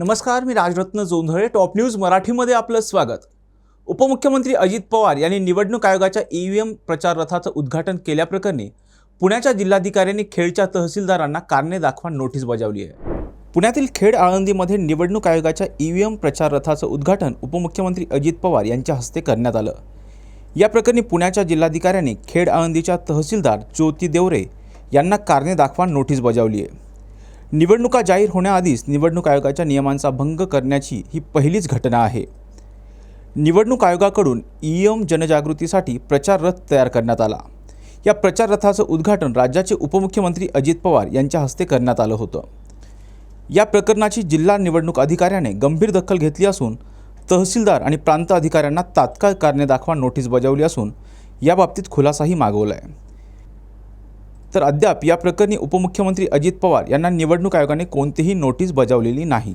नमस्कार मी Rajratna Jondhale top news मराठीमध्ये आपलं स्वागत. उपमुख्यमंत्री अजित पवार यांनी निवडणूक आयोगाच्या ई व्ही एम प्रचार रथाचं उद्घाटन केल्याप्रकरणी पुण्याच्या जिल्हाधिकाऱ्यांनी खेडच्या तहसीलदारांना कारणे दाखवा नोटीस बजावली आहे. पुण्यातील खेड आळंदीमध्ये निवडणूक आयोगाच्या ई व्ही एम प्रचार रथाचं उद्घाटन उपमुख्यमंत्री अजित पवार यांच्या हस्ते करण्यात आलं. या प्रकरणी पुण्याच्या जिल्हाधिकाऱ्यांनी खेड आळंदीच्या तहसीलदार ज्योती देवरे यांना कारणे दाखवा नोटीस बजावली आहे. निवडणुका जाहीर होण्याआधीच निवडणूक आयोगाच्या नियमांचा भंग करण्याची ही पहिलीच घटना आहे. निवडणूक आयोगाकडून ई एम जनजागृतीसाठी प्रचार रथ तयार करण्यात आला. या प्रचार रथाचं उद्घाटन राज्याचे उपमुख्यमंत्री अजित पवार यांच्या हस्ते करण्यात आलं होतं. या प्रकरणाची जिल्हा निवडणूक अधिकाऱ्याने गंभीर दखल घेतली असून तहसीलदार आणि प्रांत अधिकाऱ्यांना तात्काळ कारणे दाखवा नोटीस बजावली असून याबाबतीत खुलासाही मागवला आहे तर अद्याप या प्रकरणी उपमुख्यमंत्री अजित पवार यांना निवडणूक आयोगाने कोणतीही नोटीस बजावलेली नाही.